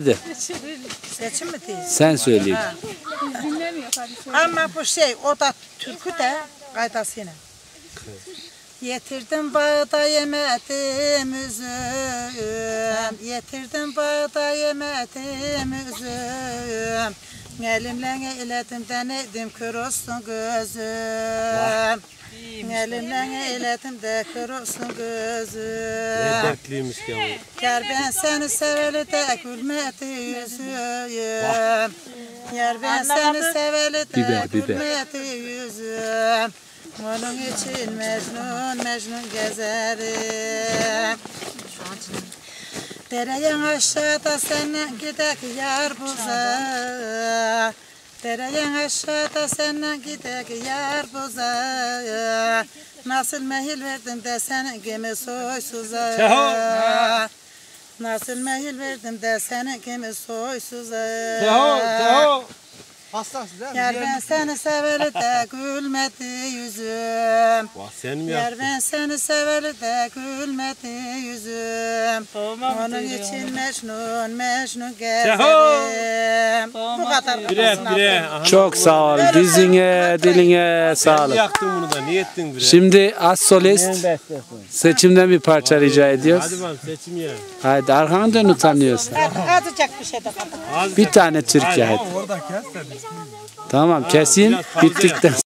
De, Seçim mi değil? sen söyleyin. Ama bu şey o da türkü de kaydasıyla. Yetirdim bağda yemedim üzüm. Yetirdim bağda yemedim üzüm. Elimle eyledim denedim kör olsun gözüm. Elimle eyledim de kör olsun gözüm. Dertliymiş ya. Yar ben seni seveli de gülmedi yüzüm. Yar ben seni seveli de gülmedi yüzüm Onun için Mecnun Mecnun gezerim Dereyen aşağıda senden gidek yar buza. Dereyen aşağıda senden gidek yar buza. Nasıl mehil verdim de senin gibi soysuza Nasıl mehil verdim de senin gibi soysuza. Teho, Teho. Hastasın değil mi? Yar ben seni seveli de gülmedi yüzüm Vah sen mi yaptın? ben seni seveli de gülmedi yüzüm Onun için Mecnun Mecnun gezerim Bu kadar Bire kafasına bire. Aha. Çok sağ ol. Dizine, diline sağlık. yaktın bunu da. Niye ettin bire? Şimdi az solist seçimden bir parça rica ediyoruz. Hadi bakalım seçim ya. Haydi arkanı dön utanıyorsun. Azıcık bir şey de Bir tane Türkiye kes de. Tamam keseyim. Bittikten